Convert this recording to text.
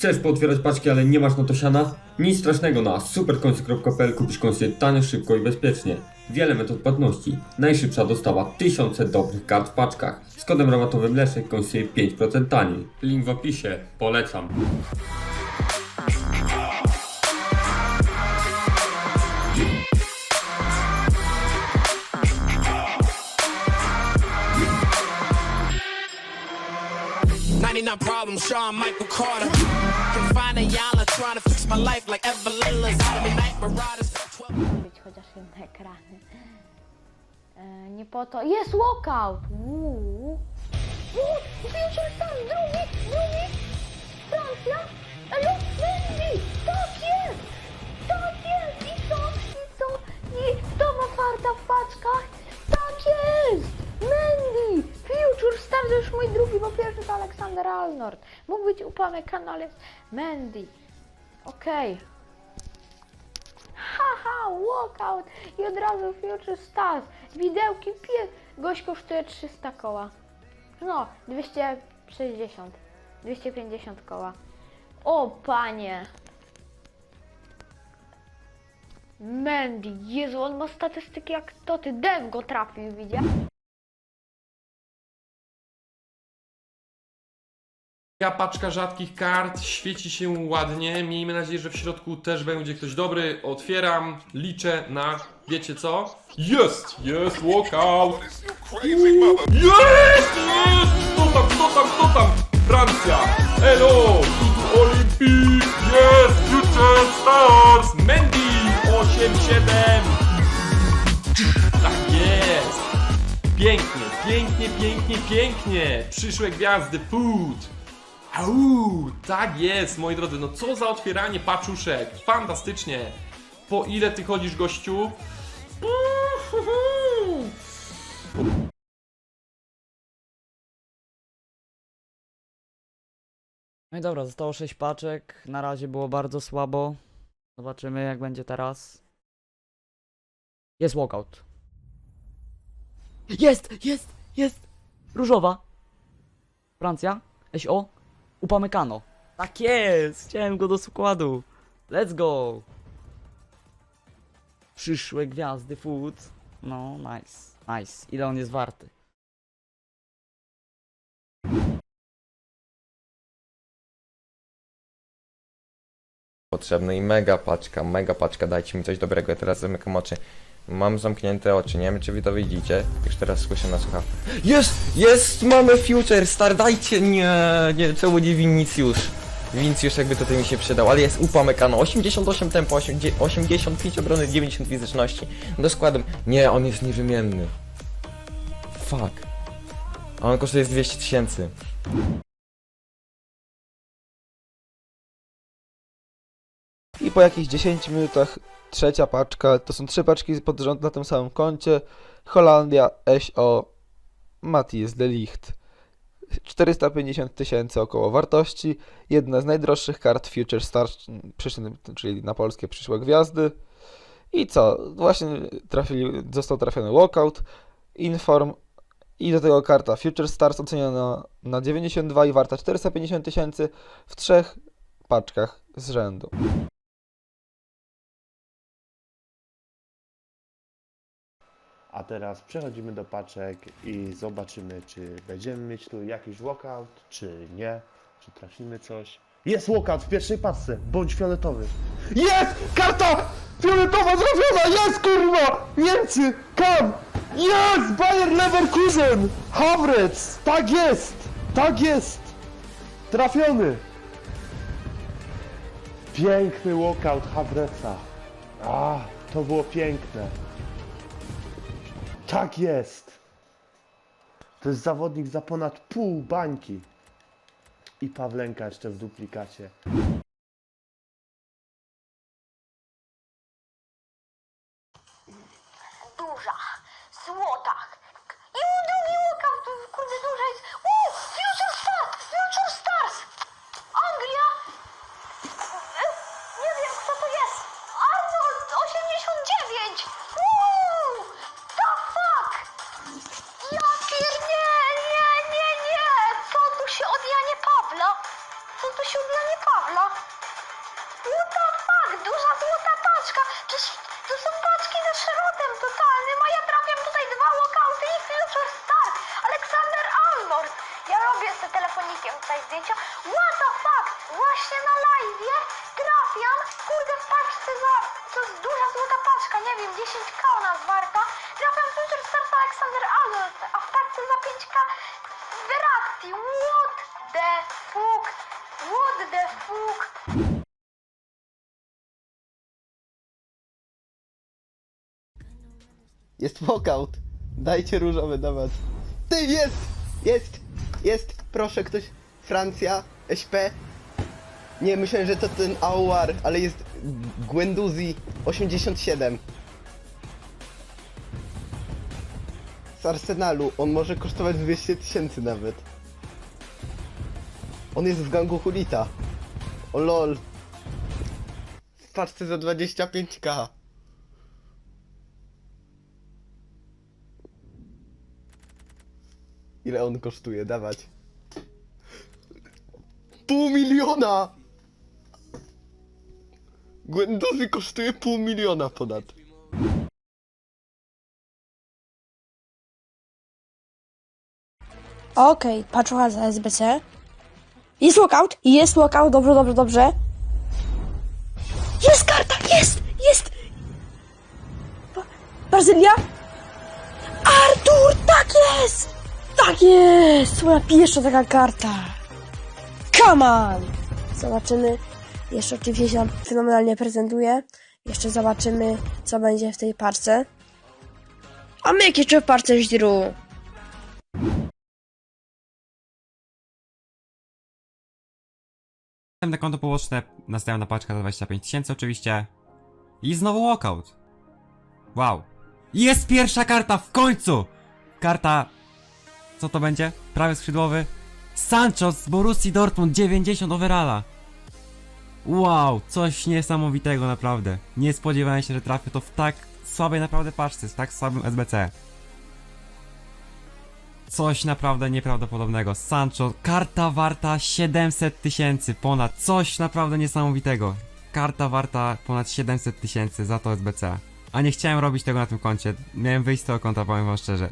Chcesz pootwierać paczki, ale nie masz na to siana? Nic strasznego na superkońsy.pl kupisz konsy tanio, szybko i bezpiecznie. Wiele metod płatności. Najszybsza dostawa tysiące dobrych kart w paczkach. Z kodem rabatowym Leszek konsy 5% taniej. Link w opisie. Polecam. Ninety-nine problems, Sean Michael Carter. Can find a y'all to fix my life like Evelyn Lozada, Night Marauders. 12 być chociaż ekrany. E, nie po to. Jest walkout! Alnord. Mógł być upamy kanał jest Mendy. Okej. Haha, walkout i od razu Future Stars. Widełki pie... Gość kosztuje 300 koła. No, 260. 250 koła. O panie. Mandy, Jezu, on ma statystyki jak to ty. Dev go trafił, widział? Paczka rzadkich kart, świeci się ładnie. Miejmy nadzieję, że w środku też będzie ktoś dobry. Otwieram, liczę na, wiecie co? Jest! Jest walkout! Jest! Jest! Kto tam, kto tam, kto tam? Francja! Elo! Olimpik! Jest! Future Stars! Mendy! 8-7! Tak jest! Pięknie, pięknie, pięknie, pięknie! Przyszłe gwiazdy, food! Au, tak jest, moi drodzy, no co za otwieranie paczuszek, fantastycznie. Po ile ty chodzisz, gościu? No i dobra, zostało 6 paczek. Na razie było bardzo słabo. Zobaczymy jak będzie teraz. Jest walkout. Jest, jest, jest! Różowa. Francja. SO. Upamykano. Tak jest! Chciałem go do składu. Let's go! Przyszłe gwiazdy food. No, nice, nice. Ile on jest warty? potrzebny i mega paczka, mega paczka, dajcie mi coś dobrego, ja teraz zamykam oczy. Mam zamknięte oczy, nie wiem czy wy to widzicie, już teraz słyszę na słuchawce. Jest! Jest! Mamy Future Star, dajcie! Nie, nie, czemu nie Vinicius? Vinicius jakby tutaj mi się przydał, ale jest upamykano, 88 tempo, 80 85 obrony, 90 fizyczności. Do składem, nie, on jest niewymienny. Fuck. A on kosztuje 200 tysięcy. Po jakichś 10 minutach trzecia paczka. To są trzy paczki pod rząd na tym samym koncie. Holandia, SO, Matthias de Ligt. 450 tysięcy około wartości. Jedna z najdroższych kart Future Stars, przyszły- czyli na polskie przyszłe gwiazdy. I co? Właśnie trafili, został trafiony walkout, inform i do tego karta Future Stars oceniona na 92 i warta 450 tysięcy w trzech paczkach z rzędu. A teraz przechodzimy do paczek i zobaczymy, czy będziemy mieć tu jakiś walkout, czy nie, czy trafimy coś. Jest walkout w pierwszej paczce, bądź fioletowy. Jest! Karta fioletowa trafiona! Jest kurwa! Niemcy! Kam! Jest! Bayer Leverkusen! Havertz! Tak jest! Tak jest! Trafiony! Piękny walkout Havertza. A, to było piękne. Tak jest! To jest zawodnik za ponad pół bańki. I Pawlenka jeszcze w duplikacie. Z telefonikiem tutaj zdjęcia. What the fuck? Właśnie na live trafiam. Kurde, w paczce za... To jest duża złota paczka, nie wiem, 10k ona jest warta. Trafiam future start Aleksander Alnord, a w paczce za 5k Verakti. What the fuck? What the fuck? Jest walkout. Dajcie różowy dawać. Ty jest! Jest! Jest! Proszę ktoś. Francja, SP. Nie, myślałem, że to ten Aouar, ale jest Gwenduzi 87. Z Arsenalu. On może kosztować 200 tysięcy nawet. On jest w gangu Hulita. O lol. W za 25k. Ile on kosztuje? Dawać. Pół miliona! Gwendozy kosztuje pół miliona ponad. Okej, patrzucha za SBC. Jest walkout, jest walkout, dobrze, dobrze, dobrze. Jest karta, jest, jest! Ba- Brazylia? Artur, tak jest! Tak jest! Moja pierwsza taka karta. Come on! Zobaczymy. Jeszcze oczywiście się fenomenalnie prezentuje. Jeszcze zobaczymy, co będzie w tej parce. A my jeszcze w parce źdru. Następne konto poboczne, następna paczka za 25 tysięcy oczywiście. I znowu walkout. Wow. Jest pierwsza karta, w końcu! Karta... Co to będzie? Prawy skrzydłowy. Sancho z Borussii Dortmund, 90 overalla. Wow, coś niesamowitego naprawdę. Nie spodziewałem się, że trafię to w tak słabej naprawdę paczce, w tak słabym SBC. Coś naprawdę nieprawdopodobnego. Sancho, karta warta 700 tysięcy, ponad. Coś naprawdę niesamowitego. Karta warta ponad 700 tysięcy za to SBC. A nie chciałem robić tego na tym koncie. Miałem wyjść z tego konta, powiem wam szczerze.